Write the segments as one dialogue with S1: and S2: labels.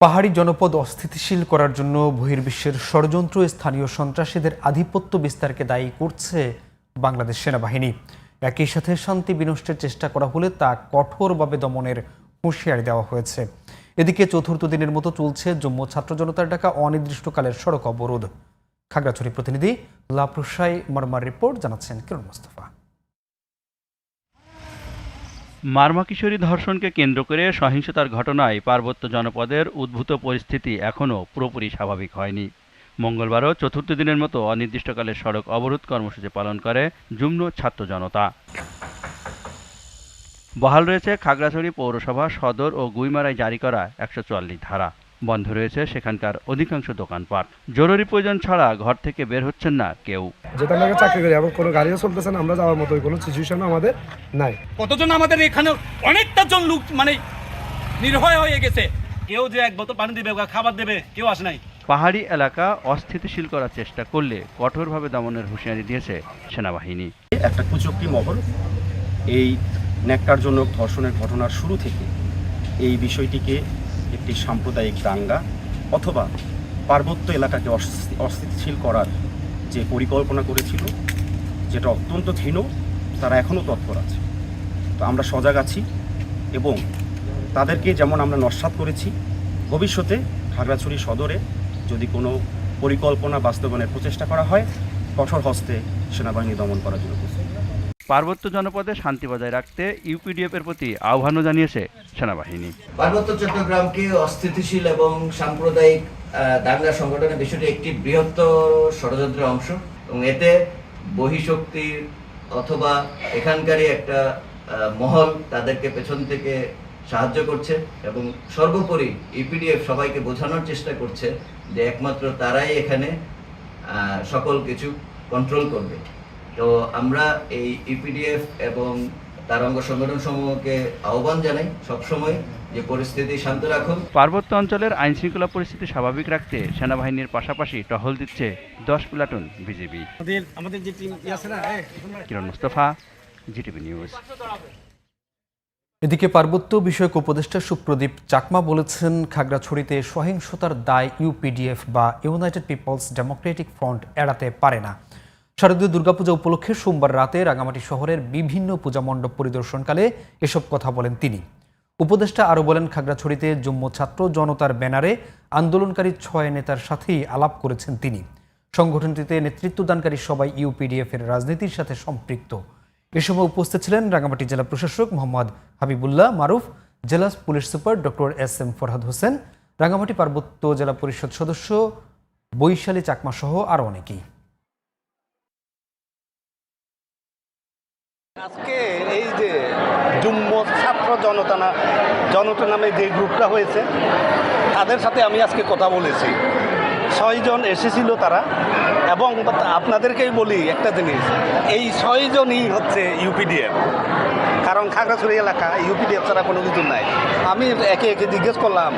S1: পাহাড়ি জনপদ অস্থিতিশীল করার জন্য বহির্বিশ্বের ষড়যন্ত্র স্থানীয় সন্ত্রাসীদের আধিপত্য বিস্তারকে দায়ী করছে বাংলাদেশ সেনাবাহিনী। একই সাথে শান্তি বিনষ্টের চেষ্টা করা হলে তা কঠোরভাবে দমনের হুঁশিয়ারি দেওয়া হয়েছে। এদিকে চতুর্থ দিনের মতো চলছে জম্মু ছাত্র জনতার ডাকা অনির্দিষ্টকালের সড়ক অবরোধ। খাগড়াছড়ি প্রতিনিধি লাপ্রসাই মর্মার রিপোর্ট জানাচ্ছেন কিরণ মোস্তফা।
S2: মারমা কিশোরী ধর্ষণকে কেন্দ্র করে সহিংসতার ঘটনায় পার্বত্য জনপদের উদ্ভূত পরিস্থিতি এখনও পুরোপুরি স্বাভাবিক হয়নি। মঙ্গলবারও চতুর্থ দিনের মতো অনির্দিষ্টকালে সড়ক অবরোধ কর্মসূচি পালন করে যুগ্ম ছাত্র জনতা। বহাল রয়েছে খাগড়াছড়ি পৌরসভা সদর ও গুইমারায় জারি করা একশো চুয়াল্লিশ ধারা। বন্ধ রয়েছে সেখানকার অধিকাংশ দোকানপাট। জরুরি প্রয়োজন ছাড়া ঘর থেকে বের হচ্ছেন না কেউ।
S3: যেটা আমরা চাকরি করি এবং কোনো গাড়িও চলতেছে না আমরা যাওয়ার মতো কোনো সিচুয়েশন আমাদের নাই।
S4: কতজন আমাদের এখানে অনেকটা জন লোক মানে নির্ভয় হয়ে গেছে। কেউ যে এক বোতল পানি দেবে বা খাবার দেবে কেউ আসে নাই।
S2: পাহাড়ি এলাকা অস্থিতিশীল করার চেষ্টা করলে কঠোরভাবে দমনের হুঁশিয়ারি দিয়েছে সেনাবাহিনী।
S5: একটা কুচক্রি মহল এই ন্যাক্কারজনক ধর্ষণের ঘটনার শুরু থেকে এই বিষয়টিকে একটি সাম্প্রদায়িক দাঙ্গা অথবা পার্বত্য এলাকাকে অস্থি- অস্থিতিশীল করার যে পরিকল্পনা করেছিল, যেটা অত্যন্ত ঘৃণ তারা এখনও তৎপর আছে। তো আমরা সজাগ আছি এবং তাদেরকে যেমন আমরা নস্বাত করেছি, ভবিষ্যতে খাগড়াছড়ি সদরে যদি কোনো পরিকল্পনা বাস্তবায়নের প্রচেষ্টা করা হয়, কঠোর হস্তে সেনাবাহিনী দমন করার জন্য
S2: পার্বত্য জনপদে শান্তি বজায় রাখতে ইউপিডিএফ এর প্রতি আহ্বানও জানিয়েছে সেনাবাহিনী।
S6: পার্বত্য চট্টগ্রামকে অস্থিতিশীল এবং সাম্প্রদায়িক দাঙ্গা সংগঠনের বিষয়টি একটি বৃহত্তর ষড়যন্ত্রের অংশ এবং এতে বহিঃশক্তির অথবা এখানকারই একটা মহল তাদেরকে পেছন থেকে সাহায্য করছে এবং সর্বোপরি ইপিডিএফ সবাইকে বোঝানোর চেষ্টা করছে যে একমাত্র তারাই এখানে সকল কিছু কন্ট্রোল করবে। তো আমরা এই ইপিডিএফ এবং তার অঙ্গ সংগঠন সমূহকে আহ্বান জানাই সবসময় যে পরিস্থিতি শান্ত রাখুন।
S2: পার্বত্য অঞ্চলের আইন শৃঙ্খলা পরিস্থিতি স্বাভাবিক রাখতে সেনাবাহিনীর পাশাপাশি টহল দিচ্ছে দশ প্লাটুন বিজিবি।
S4: আমাদের আমাদের যে টিম আছে না
S2: কিরণ মুস্তফা জিটিভি নিউজ।
S1: এদিকে পার্বত্য বিষয়ক উপদেষ্টা সুপ্রদীপ চাকমা বলেছেন খাগড়াছড়িতে সহিংসতার দায় ইউপিডিএফ বা ইউনাইটেড পিপলস ডেমোক্রেটিক ফ্রন্ট এড়াতে পারে না। শারদীয় দুর্গাপূজা উপলক্ষে সোমবার রাতে রাঙামাটি শহরের বিভিন্ন পূজা মণ্ডপ পরিদর্শনকালে এসব কথা বলেন তিনি। উপদেষ্টা আরও বলেন, খাগড়াছড়িতে জম্মু ছাত্র জনতার ব্যানারে আন্দোলনকারী ছয় নেতার সাথেই আলাপ করেছেন তিনি। সংগঠনটিতে নেতৃত্বদানকারী সবাই ইউপিডিএফ এর রাজনীতির সাথে সম্পৃক্ত। এ সময় উপস্থিত ছিলেন রাঙামাটি জেলা প্রশাসক মোহাম্মদ হাবিবুল্লাহ মারুফ, জেলা police super doctor S M Farhad Hossain, Rangamati পার্বত্য জেলা পরিষদ সদস্য বৈশালী চাকমা সহ আরও অনেকেই।
S7: আজকে এই যে জুম্ম ছাত্র জনতা না জনতা নামে যে গ্রুপটা হয়েছে, তাদের সাথে আমি আজকে কথা বলেছি। ছয়জন এসেছিল তারা, এবং আপনাদেরকেই বলি একটা জিনিস, এই ছয়জনই হচ্ছে ইউপিডিএফ। কারণ খাগড়াছড়ি এলাকা, ইউপিডিএফ ছাড়া কোনো কিছু নাই। আমি একে একে জিজ্ঞেস করলাম,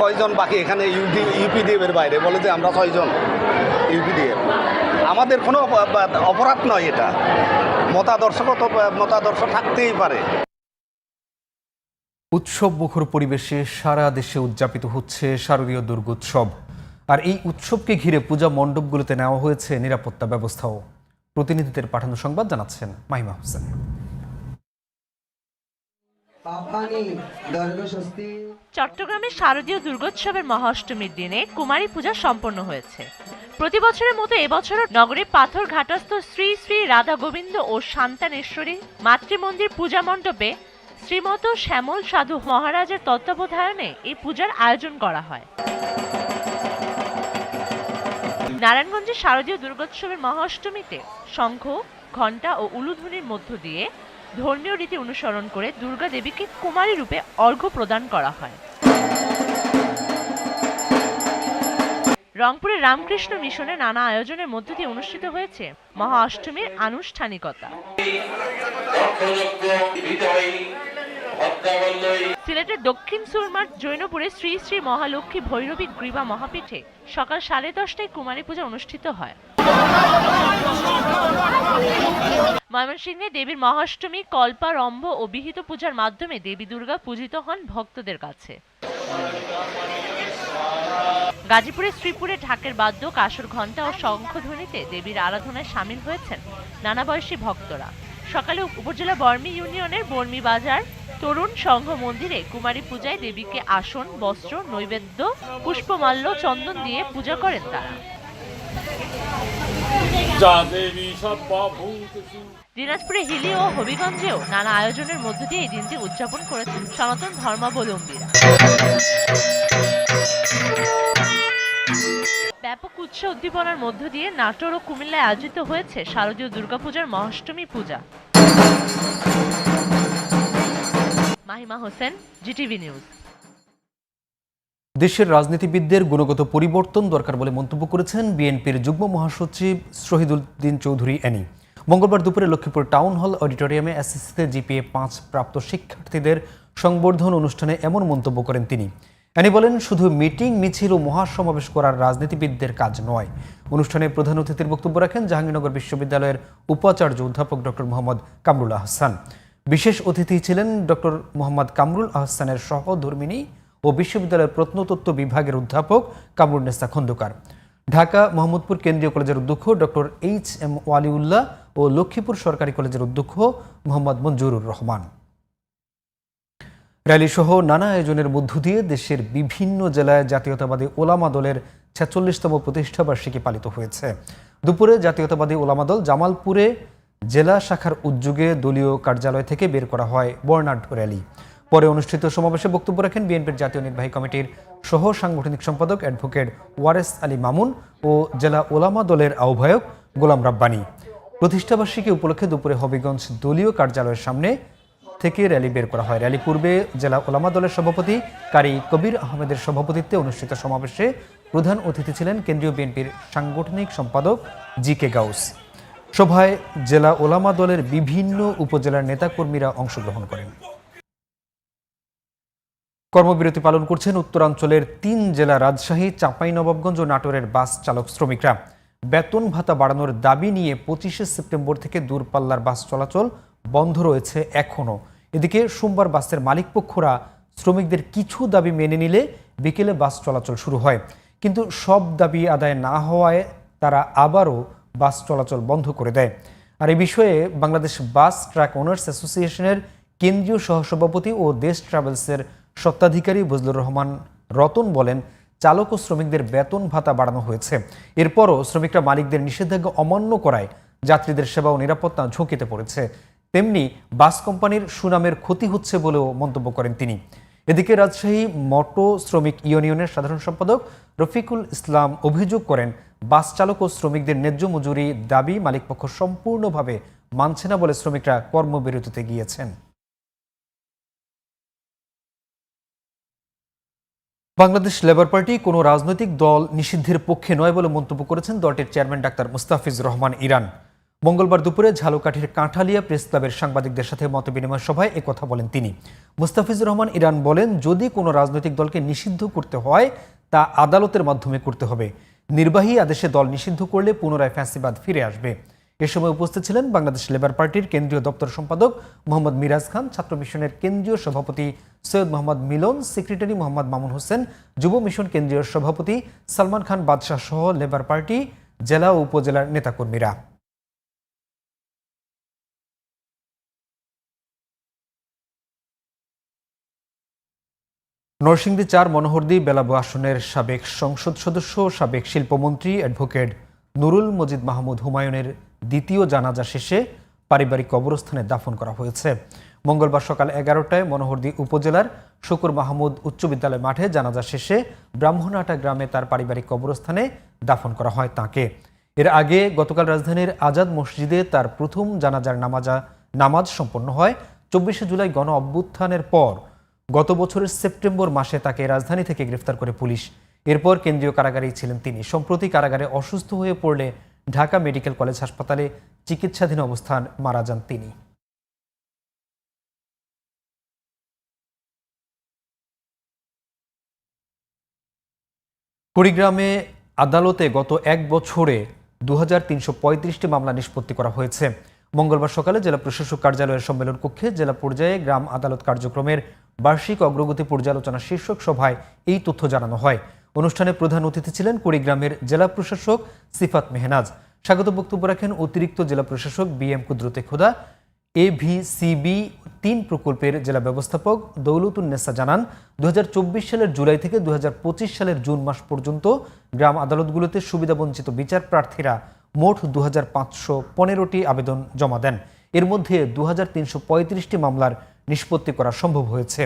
S7: কয়জন বাকি এখানে ইউপি ইউপিডিএফ এর বাইরে? বলে যে আমরা ছয়জন ইউপিডিএফ। আমাদের কোনো অপরাধ নয় এটা। মতাদর্শগত মতাদর্শ থাকতেই পারে।
S1: উৎসব মুখর পরিবেশে সারা দেশে উদযাপিত হচ্ছে শারদীয় দুর্গোৎসব। আর এই উৎসবকে ঘিরে পূজা মণ্ডপগুলোতে নেওয়া হয়েছে নিরাপত্তা ব্যবস্থাও। প্রতিনিধিদের পাঠানো সংবাদ জানাচ্ছেন মাহিমা হোসেন।
S8: চট্টগ্রামের শারদীয় দুর্গোৎসবের মহাষ্টমীর দিনে কুমারী পূজা সম্পন্ন হয়েছে। প্রতি বছরের মতো এবছরও নগরীর পাথর ঘাটস্থ শ্রী শ্রী রাধা গোবিন্দ ও শান্তানেশ্বরী মাতৃমন্দির পূজা মণ্ডপে শ্রীমত শ্যামল সাধু মহারাজের তত্ত্বাবধায়নে এই পূজার আয়োজন করা হয়। নারায়ণগঞ্জের শারদীয় দুর্গোৎসবের মহাষ্টমীতে শঙ্খ, ঘণ্টা ও উলুধ্বনির মধ্য দিয়ে ধর্মীয় রীতি অনুসরণ করে দুর্গা দেবীকে কুমারী রূপে অর্ঘ্য প্রদান করা হয়। রংপুরের রামকৃষ্ণ মিশনে নানা আয়োজনের মধ্য দিয়ে অনুষ্ঠিত হয়েছে মহা অষ্টমীর আনুষ্ঠানিকতা। সিলেটের দক্ষিণ সুরমার জৈনপুরে শ্রী শ্রী মহালক্ষ্মী ভৈরবী গ্রীবা মহাপীঠে সকাল সাড়ে দশটায় কুমারী পূজা অনুষ্ঠিত হয়। ময়মনসিংহে দেবীর মহাষ্টমী, কল্পা, রম্ভ ও বিহিত পূজার মাধ্যমে দেবী দুর্গা পূজিত হন ভক্তদের কাছে। গাজীপুরের শ্রীপুরে ঢাকের বাদ্য কাসর ঘণ্টা ও শঙ্খধ্বনিতে দেবীর আরাধনায় সামিল হয়েছেন নানা বয়সী ভক্তরা। সকালে উপজেলা বর্মি ইউনিয়নের বর্মি বাজার তরুণ সংঘ মন্দিরে কুমারী পূজায় দেবীকে আসন বস্ত্র নৈবেদ্য পুষ্পমাল্য চন্দন দিয়ে পূজা করেন তারা। দিনাজপুরে হিলি ও হবিগঞ্জেও নানা আয়োজনের মধ্য দিয়ে এই দিনটি উদযাপন করেছেন সনাতন ধর্মাবলম্বীরা। ব্যাপক উৎস উদ্দীপনার মধ্য দিয়ে নাটোর ও কুমিল্লায় আয়োজিত হয়েছে শারদীয় দুর্গাপূজার মহাষ্টমী পূজা। Mahima Hossain, GTV news.
S1: দেশের রাজনীতিবিদদের গুণগত পরিবর্তন দরকার বলে মন্তব্য করেছেন বিএনপির যুগ্ম মহাসচিব শহীদুদ্দিন চৌধুরী অ্যানি মঙ্গলবার দুপুরে লক্ষ্মীপুর টাউন হল অডিটোরিয়ামে এসএসসিতে জিপিএ পাঁচ প্রাপ্ত শিক্ষার্থীদের সংবর্ধন অনুষ্ঠানে এমন মন্তব্য করেন তিনি। অ্যানি বলেন, শুধু মিটিং, মিছিল ও মহাসমাবেশ করার রাজনীতিবিদদের কাজ নয়। অনুষ্ঠানে প্রধান অতিথির বক্তব্য রাখেন জাহাঙ্গীরনগর বিশ্ববিদ্যালয়ের উপাচার্য অধ্যাপক ডক্টর মোহাম্মদ কামরুল আহসান। বিশেষ অতিথি ছিলেন ডক্টর মোহাম্মদ কামরুল আহসানের সহধর্মিনী ও বিশ্ববিদ্যালয়ের প্রত্নতত্ত্ব বিভাগের অধ্যাপক কামরুন্নেসা খন্দকার। ঢাকা মোহাম্মদপুর কেন্দ্রীয় কলেজের অধ্যক্ষ ডক্টর এইচ এম ওয়ালিউল্লাহ ও লক্ষ্মীপুর সরকারি কলেজের অধ্যক্ষ মোহাম্মদ মঞ্জুরুর রহমান। র্যালি সহ নানা আয়োজনের মধ্য দিয়ে দেশের বিভিন্ন জেলায় জাতীয়তাবাদী ওলামা দলের ছেচল্লিশতম প্রতিষ্ঠাবার্ষিকী পালিত হয়েছে। দুপুরে জাতীয়তাবাদী ওলামা দল জামালপুরে জেলা শাখার উদ্যোগে দলীয় কার্যালয় থেকে বের করা হয় বর্ণাঢ্য র্যালি। পরে অনুষ্ঠিত সমাবেশে বক্তব্য রাখেন বিএনপির জাতীয় নির্বাহী কমিটির সহ সাংগঠনিক সম্পাদক অ্যাডভোকেট ওয়ারেস আলী মামুন ও জেলা ওলামা দলের আহ্বায়ক গোলাম রাব্বানী। প্রতিষ্ঠাবার্ষিকী উপলক্ষে দুপুরে হবিগঞ্জ দলীয় কার্যালয়ের সামনে থেকে র্যালি বের করা হয়। র্যালি পূর্বে জেলা ওলামা দলের সভাপতি কারি কবির আহমেদের সভাপতিত্বে অনুষ্ঠিত সমাবেশে প্রধান অতিথি ছিলেন কেন্দ্রীয় বিএনপির সাংগঠনিক সম্পাদক জি কে গাউস। সভায় জেলা ওলামা দলের বিভিন্ন উপজেলার নেতাকর্মীরা অংশগ্রহণ করেন। কর্মবিরতি পালন করছেন উত্তরাঞ্চলের তিন জেলা রাজশাহী, চাঁপাইনবাবগঞ্জ ও নাটোরের বাস চালক শ্রমিকরা। বেতন ভাতা বাড়ানোর দাবি নিয়ে পঁচিশে সেপ্টেম্বর থেকে দূরপাল্লার বাস চলাচল বন্ধ রয়েছে এখনও এদিকে সোমবার বাসের মালিকপক্ষরা শ্রমিকদের কিছু দাবি মেনে নিলে বিকেলে বাস চলাচল শুরু হয়। কিন্তু সব দাবি আদায় না হওয়ায় তারা আবারও বাস চলাচল বন্ধ করে দেয়। আর এ বিষয়ে বাংলাদেশ বাস ট্রাক ওনার্স অ্যাসোসিয়েশনের কেন্দ্রীয় সহসভাপতি ও দেশ ট্রাভেলসের স্বত্বাধিকারী বজলুর রহমান রতন বলেন, চালক ও শ্রমিকদের বেতন ভাতা বাড়ানো হয়েছে। এরপরও শ্রমিকরা মালিকদের নিষেধাজ্ঞা অমান্য করায় যাত্রীদের সেবা ও নিরাপত্তা ঝুঁকিতে পড়েছে। তেমনি বাস কোম্পানির সুনামের ক্ষতি হচ্ছে বলেও মন্তব্য করেন তিনি। এদিকে রাজশাহী মটো শ্রমিক ইউনিয়নের সাধারণ সম্পাদক রফিকুল ইসলাম অভিযোগ করেন, বাস চালক ও শ্রমিকদের ন্যায্য মজুরি দাবি মালিকপক্ষ সম্পূর্ণভাবে মানছে না বলে শ্রমিকরা কর্মবিরতিতে গিয়েছেন। বাংলাদেশ লেবার পার্টি কোনো রাজনৈতিক দল নিষিদ্ধের পক্ষে নয় বলে মন্তব্য করেছেন দলটির chairman doctor Mustafiz Rahman Iran. মঙ্গলবার দুপুরে ঝালুকাঠির কাঁঠালিয়া প্রেস ক্লাবের সাংবাদিকদের সাথে মতবিনিময় সভায় একথা বলেন তিনি। মুস্তাফিজুর রহমান ইরান বলেন, যদি কোনো রাজনৈতিক দলকে নিষিদ্ধ করতে হয়, তা আদালতের মাধ্যমে করতে হবে। নির্বাহী আদেশে দল নিষিদ্ধ করলে পুনরায় ফ্যাসিবাদ ফিরে আসবে। এ সময় উপস্থিত ছিলেন বাংলাদেশ লেবার পার্টির কেন্দ্রীয় দপ্তর সম্পাদক মোহাম্মদ মিরাজ খান, ছাত্র মিশনের কেন্দ্রীয় সভাপতি সৈয়দ মোহাম্মদ মিলন, সেক্রেটারি মোহাম্মদ মামুন হোসেন, যুব মিশন কেন্দ্রীয় সভাপতি সালমান খান বাদশাহ সহ লেবার পার্টি, জেলা ও উপজেলার নেতাকর্মীরা। নরসিংদী চার মনোহরদী বেলাবু আসনের সাবেক সংসদ সদস্য, সাবেক শিল্পমন্ত্রী অ্যাডভোকেট নুরুল মজিদ মাহমুদ হুমায়ুনের দ্বিতীয় জানাজা শেষে পারিবারিক কবরস্থানে দাফন করা হয়েছে। মঙ্গলবার সকাল এগারোটায় মনোহরদী উপজেলার শুকুর মাহমুদ উচ্চ বিদ্যালয় মাঠে জানাজা শেষে ব্রাহ্মণাটা গ্রামে তার পারিবারিক কবরস্থানে দাফন করা হয় তাকে। এর আগে গতকাল রাজধানীর আজাদ মসজিদে তার প্রথম জানাজার নামাজা নামাজ সম্পন্ন হয়। চব্বিশে জুলাই গণ অভ্যুত্থানের পর গত বছরের সেপ্টেম্বর মাসে তাকে রাজধানী থেকে গ্রেফতার করে পুলিশ। এরপর কেন্দ্রীয় কারাগারেই ছিলেন তিনি। সম্প্রতি কারাগারে অসুস্থ হয়ে পড়লে ঢাকা মেডিকেল কলেজ হাসপাতালে চিকিৎসাধীন অবস্থান মারা যান তিনি। কুড়িগ্রামে আদালতে গত এক বছরে দু মামলা নিষ্পত্তি করা হয়েছে। মঙ্গলবার সকালে জেলা প্রশাসক কার্যালয়ের সম্মেলন কক্ষে জেলা পর্যায়ে গ্রাম আদালত কার্যক্রমের বার্ষিক অগ্রগতি পর্যালোচনা শীর্ষক সভায় এই তথ্য জানানো হয়। অনুষ্ঠানে প্রধান অতিথি ছিলেন কুড়িগ্রামের জেলা প্রশাসক সিফাত মেহনাজ। স্বাগত বক্তব্য রাখেন অতিরিক্ত জেলা প্রশাসক বি এম কুদরতে খোদা। এভিসিবি তিন প্রকল্পের জেলা ব্যবস্থাপক দৌলতুন্নেসা জানান দু হাজার চব্বিশ সালের জুলাই থেকে দু হাজার পঁচিশ সালের জুন মাস পর্যন্ত গ্রাম আদালতগুলোতে সুবিধাবঞ্চিত বিচার প্রার্থীরা মোট দু পনেরোটি আবেদন জমা দেন। এর মধ্যে দু মামলার নিষ্পত্তি করা সম্ভব হয়েছে।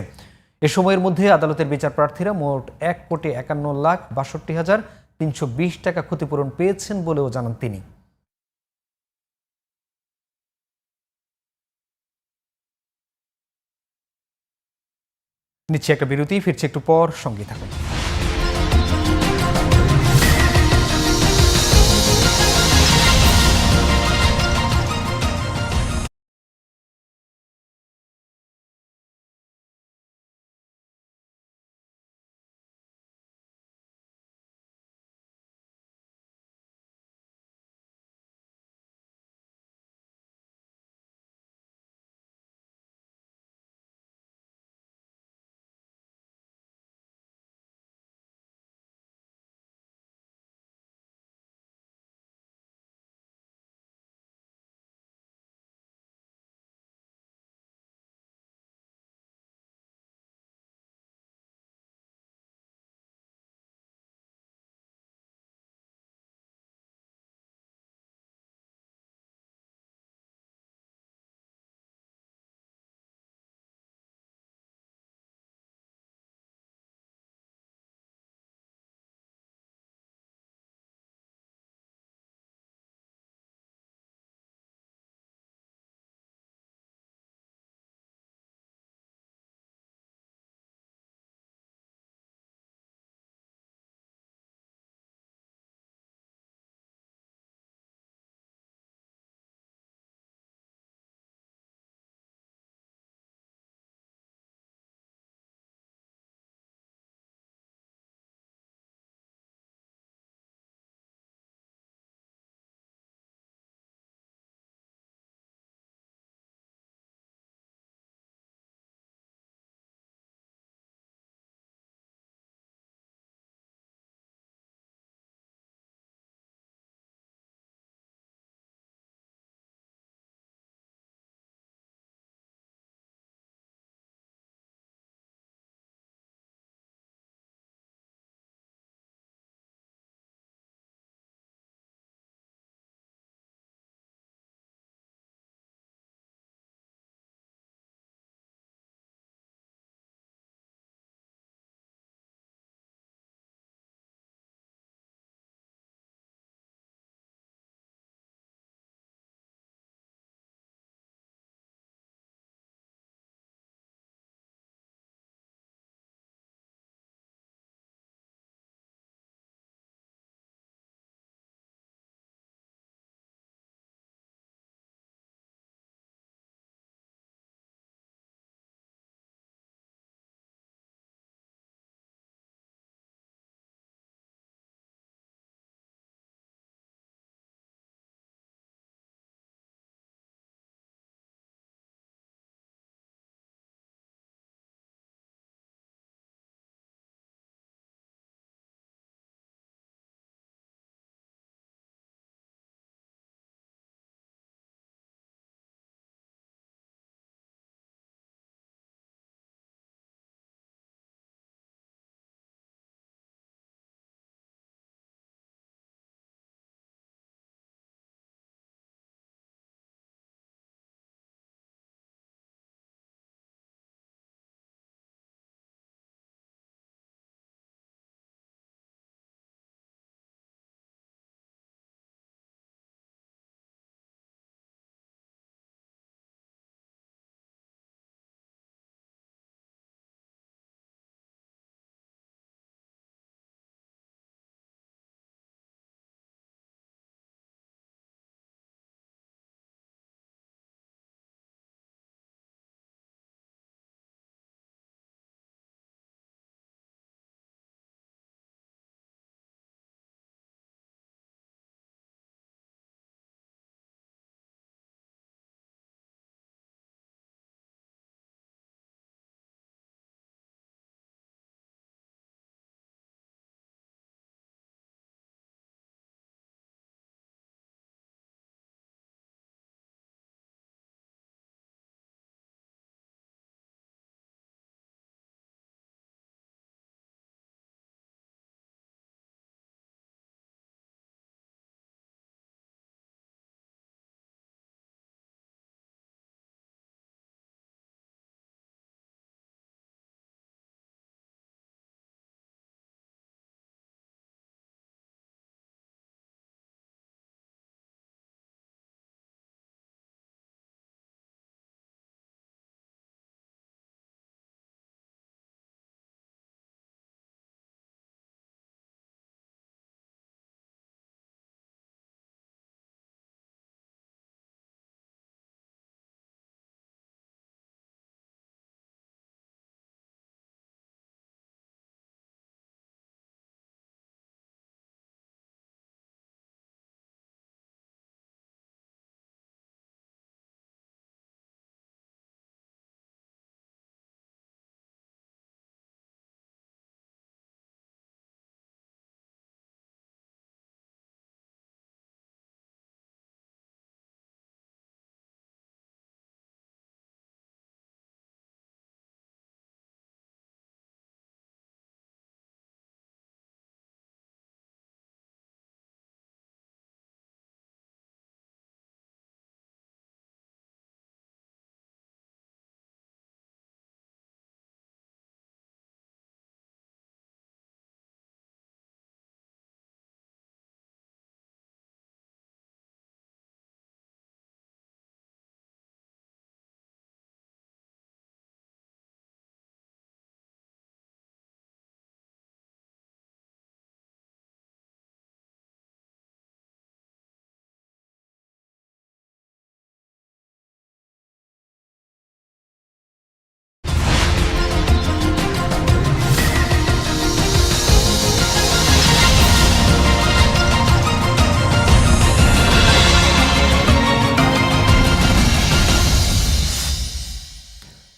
S1: এ সময়ের মধ্যে আদালতের বিচার প্রার্থীরা মোট এক কোটি একান্ন লাখ বাষট্টি হাজার তিনশো বিশ টাকা ক্ষতিপূরণ পেয়েছেন বলেও জানান তিনি। নিচ্ছে একটা বিরতি, ফিরছে একটু পর, সঙ্গে থাকুন।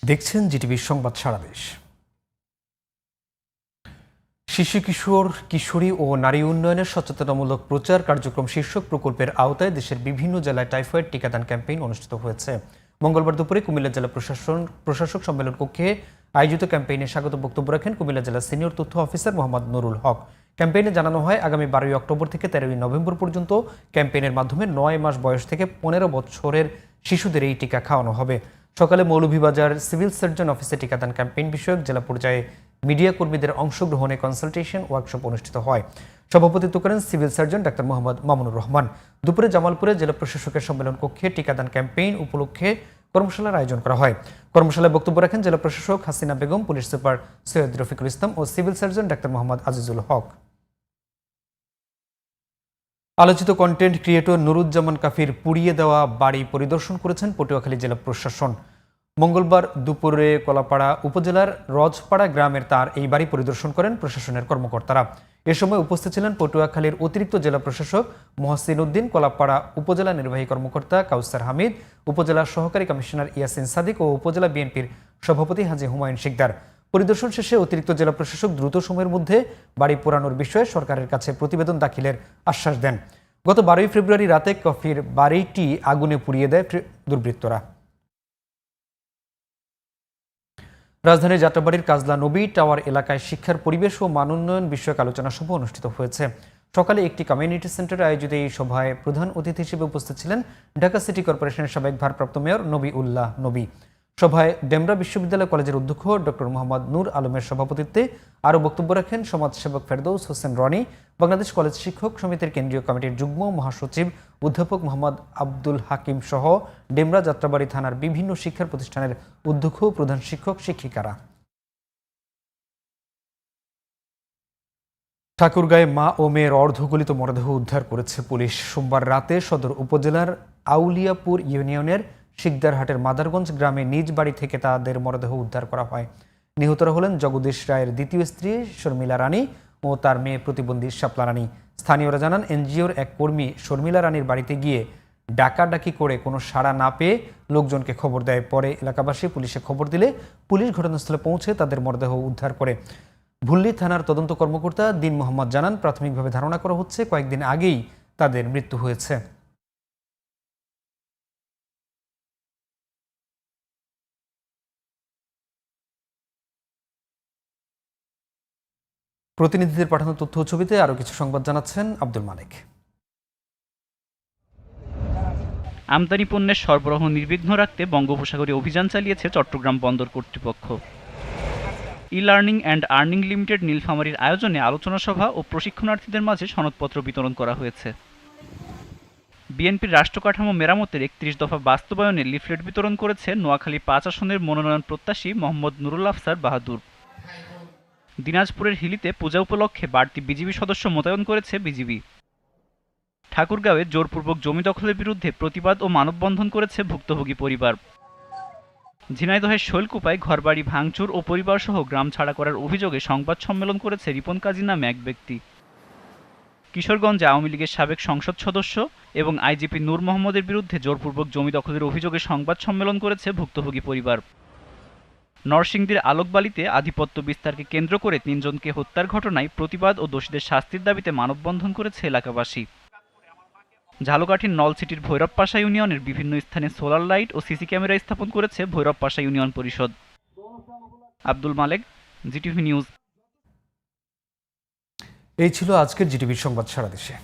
S1: দেখছেন জিটিভির সংবাদ সারা দেশ। শিশু, কিশোর, কিশোরী ও নারী উন্নয়নের সচেতনামূলক প্রচার কার্যক্রম শীর্ষক প্রকল্পের আওতায় দেশের বিভিন্ন জেলায় টাইফয়েড টিকাদান ক্যাম্পেইন অনুষ্ঠিত হয়েছে। মঙ্গলবার দুপুরে কুমিল্লা জেলা প্রশাসন, প্রশাসক সম্মেলন কক্ষে আয়োজিত ক্যাম্পেইনে স্বাগত বক্তব্য রাখেন কুমিল্লা জেলা সিনিয়র তথ্য অফিসার মোহাম্মদ নুরুল হক। ক্যাম্পেইনে জানানো হয়, আগামী বারোই অক্টোবর থেকে তেরোই নভেম্বর পর্যন্ত ক্যাম্পেইনের মাধ্যমে নয় মাস বয়স থেকে পনেরো বছরের শিশুদের এই টিকা খাওয়ানো হবে। সকালে মৌলভীবাজার সিভিল সার্জন অফিসে টিকাদান ক্যাম্পেইন বিষয়ক জেলা পর্যায়ে মিডিয়া কর্মীদের অংশগ্রহণে কনসালটেশন ওয়ার্কশপ অনুষ্ঠিত হয়। সভাপতিত্ব করেন civil surgeon doctor Mohammad Mamunur Rahman. দুপুরে জামালপুরে জেলা প্রশাসকের সম্মেলন কক্ষে টিকাদান ক্যাম্পেইন উপলক্ষে কর্মশালার আয়োজন করা হয়। কর্মশালায় বক্তব্য রাখেন জেলা প্রশাসক হাসিনা বেগম, পুলিশ সুপার সৈয়দ রফিকুল ইসলাম ও civil surgeon doctor Mohammad Azizul Haque. আলোচিত কন্টেন্ট ক্রিয়েটর নুরুজ্জামান কাফির পুড়িয়ে দেওয়া বাড়ি পরিদর্শন করেছেন পটুয়াখালী জেলা প্রশাসন। মঙ্গলবার দুপুরে কলাপাড়া উপজেলার রজপাড়া গ্রামের তার এই বাড়ি পরিদর্শন করেন প্রশাসনের কর্মকর্তারা। এ সময় উপস্থিত ছিলেন পটুয়াখালীর অতিরিক্ত জেলা প্রশাসক মহসিন উদ্দিন, কলাপাড়া উপজেলা নির্বাহী কর্মকর্তা কাউসার হামিদ, উপজেলা সহকারী কমিশনার ইয়াসিন সাদিক ও উপজেলা বিএনপির সভাপতি হাজি হুমায়ুন শিকদার। পরিদর্শন শেষে অতিরিক্ত জেলা প্রশাসক দ্রুত সময়ের মধ্যে বাড়ি পোড়ানোর বিষয়ে সরকারের কাছে প্রতিবেদন দাখিলের আশ্বাস দেন। গত বারোই ফেব্রুয়ারি রাতে কফির বাড়িটি আগুনে পুড়িয়ে দেয় দুর্বৃত্তরা। রাজধানীর যাত্রাবাড়ির কাজলা নবী টাওয়ার এলাকায় শিক্ষার পরিবেশ ও মান উন্নয়ন বিষয়ক আলোচনা সভা অনুষ্ঠিত হয়েছে। সকালে একটি কমিউনিটি সেন্টারে আয়োজিত এই সভায় প্রধান অতিথি হিসেবে উপস্থিত ছিলেন ঢাকা সিটি কর্পোরেশনের সাবেক ভারপ্রাপ্ত মেয়র নবী উল্লাহ নবী। সভায় ডেমরা বিশ্ববিদ্যালয় কলেজের অধ্যক্ষ ডক্টর মোহাম্মদ নূর আলমের সভাপতিত্বে আরও বক্তব্য রাখেন সমাজসেবক ফেরদৌস হোসেন রনি, বাংলাদেশ কলেজ শিক্ষক সমিতির কেন্দ্রীয় কমিটির যুগ্ম মহাসচিব অধ্যাপক মোহাম্মদ আব্দুল হাকিম সহ ডেমরা যাত্রাবাড়ি থানার বিভিন্ন শিক্ষার প্রতিষ্ঠানের অধ্যক্ষ প্রধান শিক্ষক শিক্ষিকারা। ঠাকুরগাঁয়ে মা ও মেয়ের অর্ধগলিত মরদেহ উদ্ধার করেছে পুলিশ। সোমবার রাতে সদর উপজেলার আউলিয়াপুর ইউনিয়নের শিকদারহাটের মাদারগঞ্জ গ্রামে নিজ বাড়ি থেকে তাদের মরদেহ উদ্ধার করা হয়। নিহতরা হলেন জগদীশ রায়ের দ্বিতীয় স্ত্রী শর্মিলা রানী ও তার মেয়ে প্রতিবন্ধী শাপলা রানী। স্থানীয়রা জানান, এনজিওর এক কর্মী শর্মিলা রানীর বাড়িতে গিয়ে ডাকাডাকি করে কোনো সাড়া না পেয়ে লোকজনকে খবর দেয়। পরে এলাকাবাসী পুলিশে খবর দিলে পুলিশ ঘটনাস্থলে পৌঁছে তাদের মরদেহ উদ্ধার করে। ভুল্লি থানার তদন্ত কর্মকর্তা দিন মোহাম্মদ জানান, প্রাথমিকভাবে ধারণা করা হচ্ছে কয়েকদিন আগেই তাদের মৃত্যু হয়েছে। প্রতিনিধিদের পাঠানো তথ্য ছবিতে আরও কিছু সংবাদ জানাচ্ছেন আব্দুল মালিক।
S9: আমদানি পণ্যের সরবরাহ নির্বিঘ্ন রাখতে বঙ্গোপসাগরে অভিযান চালিয়েছে চট্টগ্রাম বন্দর কর্তৃপক্ষ। E learning and earning limited নীলফামারীর আয়োজনে আলোচনা সভা ও প্রশিক্ষণার্থীদের মাঝে সনদপত্র বিতরণ করা হয়েছে। বিএনপির রাষ্ট্রকাঠামো মেরামতের একত্রিশ দফা বাস্তবায়নে লিফলেট বিতরণ করেছে নোয়াখালী পাঁচ আসনের মনোনয়ন প্রত্যাশী মোহাম্মদ নুরুল আফসার বাহাদুর। দিনাজপুরের হিলিতে পূজা উপলক্ষে বাড়তি বিজিবি সদস্য মোতায়েন করেছে বিজিবি। ঠাকুরগাঁওয়ে জোরপূর্বক জমি দখলের বিরুদ্ধে প্রতিবাদ ও মানববন্ধন করেছে ভুক্তভোগী পরিবার। ঝিনাইদহের শৈলকুপায় ঘরবাড়ি ভাঙচুর ও পরিবারসহ গ্রাম ছাড়া করার অভিযোগে সংবাদ সম্মেলন করেছে রিপন কাজী নামে এক ব্যক্তি। কিশোরগঞ্জে আওয়ামী লীগের সাবেক সংসদ সদস্য এবং আইজিপি নূর মোহাম্মদের বিরুদ্ধে জোরপূর্বক জমি দখলের অভিযোগে সংবাদ সম্মেলন করেছে ভুক্তভোগী পরিবার। নরসিংদীর আলোকবালিতে আধিপত্য বিস্তারকে কেন্দ্র করে তিনজনকে হত্যার ঘটনায় প্রতিবাদ ও দোষীদের শাস্তির দাবিতে মানববন্ধন করেছে এলাকাবাসী। ঝালকাঠির নলছিটির ভৈরবপাশা ইউনিয়নের বিভিন্ন স্থানে সোলার লাইট ও সিসি ক্যামেরা স্থাপন করেছে ভৈরবপাশা ইউনিয়ন পরিষদ। Abdul Malek, GTV news.
S1: এই ছিল আজকের জিটিভির সংবাদ সারা দেশে।